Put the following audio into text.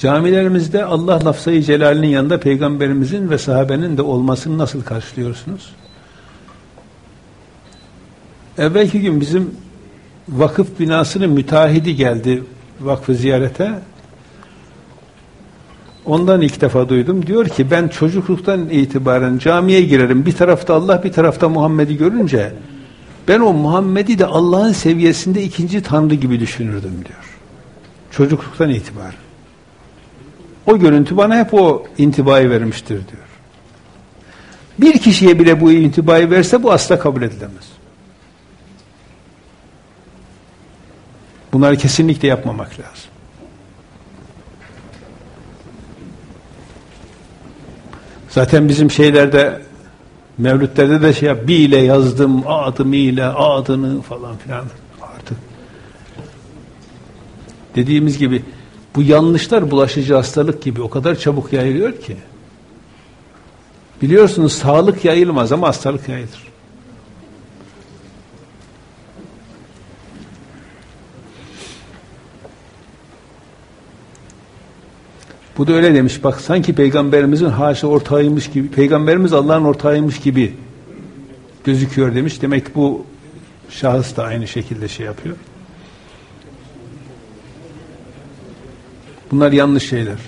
Camilerimizde Allah lafzayı celalinin yanında peygamberimizin ve sahabenin de olmasını nasıl karşılıyorsunuz? Evvelki gün bizim vakıf binasının müteahhidi geldi vakfı ziyarete. Ondan ilk defa duydum. Diyor ki ben çocukluktan itibaren camiye girerim. Bir tarafta Allah bir tarafta Muhammed'i görünce ben o Muhammed'i de Allah'ın seviyesinde ikinci tanrı gibi düşünürdüm diyor. Çocukluktan itibaren. O görüntü bana hep o intibayı vermiştir diyor. Bir kişiye bile bu intibayı verse bu asla kabul edilemez. Bunları kesinlikle yapmamak lazım. Zaten bizim şeylerde Mevlütlerde de şey yap, bir ile yazdım, adım ile, adını falan filan artık. Dediğimiz gibi bu yanlışlar bulaşıcı hastalık gibi o kadar çabuk yayılıyor ki. Biliyorsunuz sağlık yayılmaz ama hastalık yayılır. Bu da öyle demiş. Bak sanki peygamberimizin haşa ortağıymış gibi, peygamberimiz Allah'ın ortağıymış gibi gözüküyor demiş. Demek bu şahıs da aynı şekilde şey yapıyor. Bunlar yanlış şeyler.